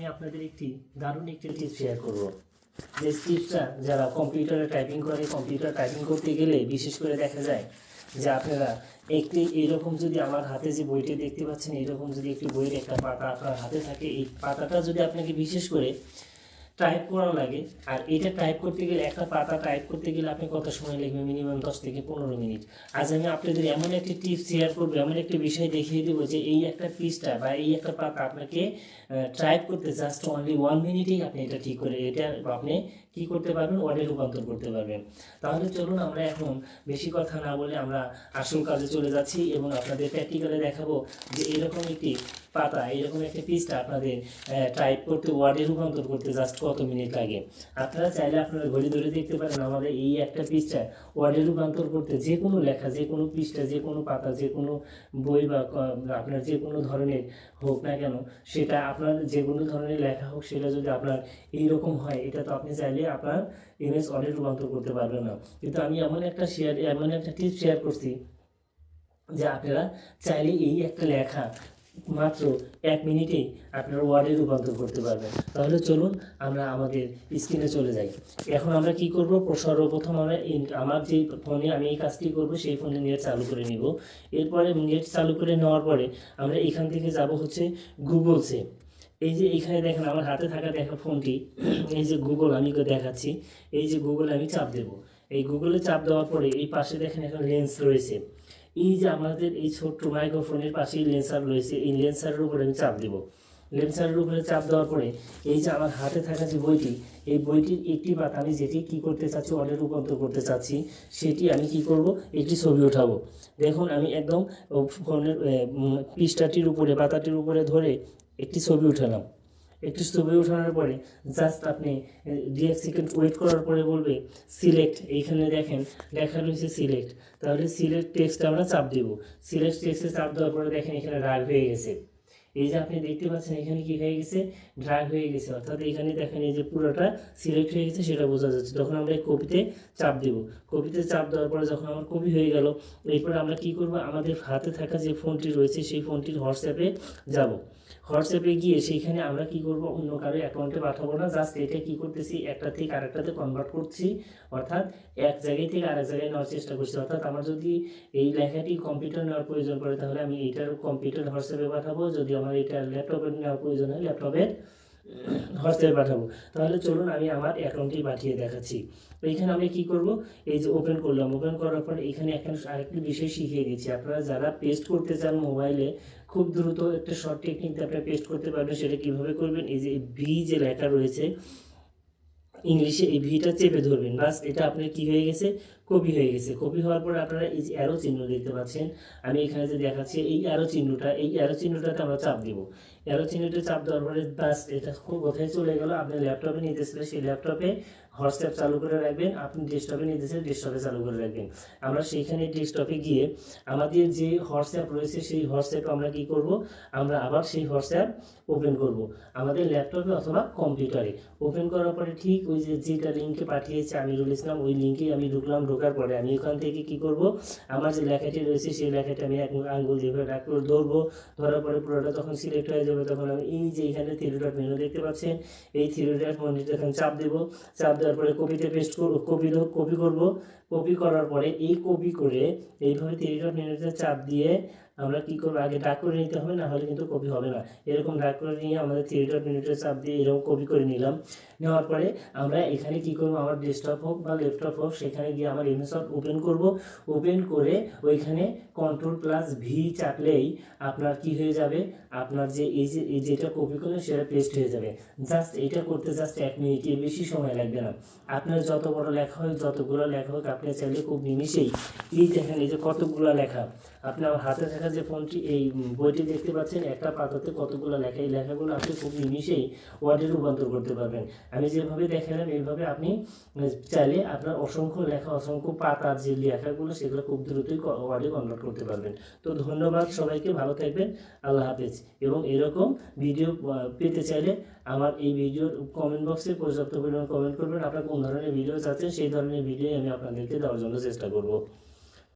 আমি আপনাদের একটি দারুণ একটি টিপস শেয়ার করব। যে টিপসটা যারা কম্পিউটারে টাইপিং করে কম্পিউটার টাইপিং করতে গেলে বিশেষ করে দেখা যায় যে আপনারা একটি এরকম যদি আমার হাতে যে বইটি দেখতে পাচ্ছেন এরকম যদি একটি বইয়ের একটা পাতা আপনার হাতে থাকে এই পাতাটা যদি আপনাকে বিশেষ করে টাইপ করা লাগে। আর এটা টাইপ করতে গেলে একটা পাতা টাইপ করতে গেলে আপনি কত সময় লাগবে মিনিমাম দশ থেকে পনেরো মিনিট। আজ আমি আপনাদের এমন একটি টিপস শেয়ার করব, এমন একটি বিষয় দেখিয়ে দেবো যে এই একটা পিসটা বা এই একটা পাতা আপনাকে টাইপ করতে জাস্ট অনলি ওয়ান মিনিটেই আপনি এটা ঠিক করে, এটা আপনি কি করতে পারবেন? ওয়ার্ডে রূপান্তর করতে পারবেন। তাহলে চলুন আমরা এখন বেশি কথা না বলে আমরা আসল কাজে চলে যাচ্ছি এবং আপনাদের প্র্যাকটিক্যালে দেখাবো যে এরকম একটি পাতা, এরকম একটা পিসটা আপনাদের টাইপ করতে ওয়ার্ডে রূপান্তর করতে জাস্ট কত মিনিট লাগে? আপনারা চাইলে আপনারা ঘড়ি ধরে দেখতে পারেন আমাদের এই একটা পৃষ্ঠা ওয়ার্ডে রূপান্তর করতে যে কোনো লেখা, যে কোনো পৃষ্ঠা, যে কোনো পাতা, যে কোনো বই বা আপনার যে কোনো ধরনের হোক না কেন, সেটা আপনার যে কোনো ধরনের লেখা হোক, সেটা যদি আপনার এইরকম হয়, এটা তো আপনি চাইলে আপনার ইমেজ ওয়ার্ডে রূপান্তর করতে পারবেন না। কিন্তু আমি এমন একটা শেয়ার এমন একটা টিপস শেয়ার করছি যে আপনারা চাইলে এই একটা লেখা মাত্র এক মিনিটেই আপনার ওয়ার্ডে রূপান্তর করতে পারবেন। তাহলে চলুন আমরা আমাদের স্ক্রিনে চলে যাই। এখন আমরা কি করব? সর্বপ্রথম আমরা আমার যে ফোনে আমি এই কাজটি করব, সেই ফোনে নেট চালু করে নিব। এরপরে নেট চালু করে নেওয়ার পরে আমরা এখান থেকে যাব হচ্ছে গুগল গুগলসে এই যে এখানে দেখেন, আমার হাতে থাকা দেখা ফোনটি এই যে গুগল আমি দেখাচ্ছি। এই যে গুগল আমি চাপ দেব। এই গুগলে চাপ দেওয়ার পরে এই পাশে দেখেন এখন লেন্স রয়েছে। এই যে আমাদের এই ছোট্ট মাইক্রোফোনের পাশেই লেন্সার রয়েছে, এই লেন্সারের উপরে আমি চাপ দেব। লেন্সারের উপরে চাপ দেওয়ার পরে এই যে আমার হাতে থাকা যে বইটি, এই বইটির একটি পাতা আমি যেটি কি করতে চাচ্ছি অর্ডার রূপান্তর করতে চাচ্ছি, সেটি আমি কি করব? একটি ছবি উঠাবো। দেখুন, আমি একদম ফোনের পৃষ্ঠাটির উপরে, পাতাটির উপরে ধরে একটি ছবি উঠালাম। একটি ছবি ওঠানোর পরে জাস্ট আপনি দু এক সেকেন্ড ওয়েট করার পরে বলবে সিলেক্ট এইখানে দেখেন, লেখা রয়েছে সিলেক্ট তাহলে সিলেক্ট টেক্সট আমরা চাপ দেব। সিলেক্ট টেক্সটে চাপ দেওয়ার পরে দেখেন এখানে রাগ হয়ে গেছে। এই যে আপনি দেখতে পাচ্ছেন, এখানে কি হয়ে গেছে? ড্রাগ হয়ে গেছে। অর্থাৎ এখানে দেখেন, এই যে পুরোটা সিলেক্ট হয়ে গেছে, সেটা বোঝা যাচ্ছে। তখন আমরা এই কপিতে চাপ দেব। কপিতে চাপ দেওয়ার পরে যখন আমার কপি হয়ে গেল, এরপর আমরা কি করব? আমাদের হাতে থাকা যে ফোনটি রয়েছে, সেই ফোনটির হোয়াটসঅ্যাপে যাব। হোয়াটসঅ্যাপে গিয়ে সেইখানে আমরা কি করব? অন্য কারও অ্যাকাউন্টে পাঠাবো না। জাস্ট এটা কি করতেছি? একটা থেকে আরেকটাতে কনভার্ট করছি। অর্থাৎ এক জায়গায় থেকে আরেক জায়গায় নেওয়ার চেষ্টা করছি। অর্থাৎ আমার যদি এই লেখাটি কম্পিউটার নেওয়ার প্রয়োজন পড়ে, তাহলে আমি এইটার কম্পিউটার হোয়াটসঅ্যাপে পাঠাবো। যদি আমার এটা ল্যাপটপে নেওয়ার প্রয়োজন হয়, ল্যাপটপের হোয়াটসঅ্যাপে পাঠাবো। তাহলে চলুন আমি আমার অ্যাকাউন্টটি পাঠিয়ে দেখাচ্ছি। তো এখানে আমি কি করব? এই যে ওপেন করলাম। ওপেন করার পরে এখানে একটা আরেকটি বিষয় শিখিয়ে দিচ্ছি। আপনারা যারা পেস্ট করতে চান মোবাইলে খুব দ্রুত একটা শর্ট টেকনিকতে আপনারা পেস্ট করতে পারবেন। সেটা কীভাবে করবেন? এই যে ভি যে লেখা রয়েছে, ইংলিশে এই ভিটা চেপে ধরবেন। বাস এটা আপনার কি হয়ে গেছে? কপি হয়ে গেছে। কপি হওয়ার পরে আপনারা এই যে অ্যারো চিহ্ন দেখতে পাচ্ছেন, আমি এখানে যে দেখাচ্ছি, এই অ্যারো চিহ্নটা, এই অ্যারো চিহ্নটাতে আমরা চাপ দিব। অ্যারো চিহ্নটা চাপ দেওয়ার পরে বাস এটা খুব কোথায় চলে গেল। আপনি ল্যাপটপে নিতেছিলেন সেই ল্যাপটপে হোয়াটসঅ্যাপ চালু করে রাখবেন। আপনি ডেস্কটপে নিতেছিলেন ডেস্কটপে চালু করে রাখবেন। আমরা সেইখানে ডেস্কটপে গিয়ে আমাদের যে হোয়াটসঅ্যাপ রয়েছে, সেই হোয়াটসঅ্যাপে আমরা কি করব? আমরা আবার সেই হোয়াটসঅ্যাপ ওপেন করব। আমাদের ল্যাপটপে অথবা কম্পিউটারে ওপেন করার পরে ঠিক ওই যে যেটা লিঙ্কে পাঠিয়েছে, আমিরুল ইসলাম, ওই লিঙ্কেই আমি ঢুকলাম ঢোকার পরে আমি ওখান থেকে কি করব? আমার যে লেখাটি রয়েছে, সেই লেখাটি আমি এক আঙ্গুল যেভাবে করে ধরবো, ধরার পরে পুরোটা তখন সিলেক্ট হয়ে যাবে, তখন আমি এই যে এখানে থ্রি ডট মেনু দেখতে পাচ্ছেন, এই থ্রি ডট মেনুতে এখন চাপ দেব। চাপ দেওয়ার পরে কপিতে পেস্ট করব কপি কপি করব। কপি করার পরে এই কপি করে এইভাবে থ্রি ডট মেনুতে চাপ দিয়ে আমরা কি করব? আগে ডাক করে নিতে হবে, না হলে কিন্তু কপি হবে না। এরকম ডাক করে নিয়ে আমাদের থ্রি ডট মিনিটের চাপ দিয়ে এরকম কপি করে নিলাম। নেওয়ার পরে আমরা এখানে কি করব? আমার ডেস্কটপ হোক বা ল্যাপটপ হোক, সেখানে গিয়ে আমার এমএসঅফট ওপেন করব। ওপেন করে ওইখানে কন্ট্রোল প্লাস ভি চাপলেই আপনার কি হয়ে যাবে? আপনার যে এই যে, এই যেটা কপি করলেন সেটা পেস্ট হয়ে যাবে। জাস্ট এটা করতে জাস্ট এক মিনিটের বেশি সময় লাগবে না। আপনার যত বড় লেখা হোক, যতগুলো লেখা হোক, আপনি চাইলে খুব নিমিশেই এই দেখেন এই যে কতগুলো লেখা। আপনি আমার হাতে থাকা যে ফোনটি এই বইটি দেখতে পাচ্ছেন, একটা পাতাতে কতগুলো লেখা এই লেখাগুলো আপনি খুব নিমিশেই ওয়ার্ডে রূপান্তর করতে পারবেন। আমি যেভাবে দেখালাম, এইভাবে আপনি চাইলে আপনার অসংখ্য লেখা, অসংখ্য পাতার যে লেখাগুলো, সেগুলো খুব দ্রুতই ওয়ার্ডে কনভার্ট করতে পারবেন। তো ধন্যবাদ সবাইকে, ভালো থাকবেন, আল্লাহ হাফেজ। এবং এরকম ভিডিও পেতে চাইলে আমার এই ভিডিওর কমেন্ট বক্সে পর্যাপ্ত পরিমাণ কমেন্ট করবেন। আপনার কোন ধরনের ভিডিও চাচ্ছেন, সেই ধরনের ভিডিও আমি আপনাদেরকে দেওয়ার জন্য চেষ্টা করব।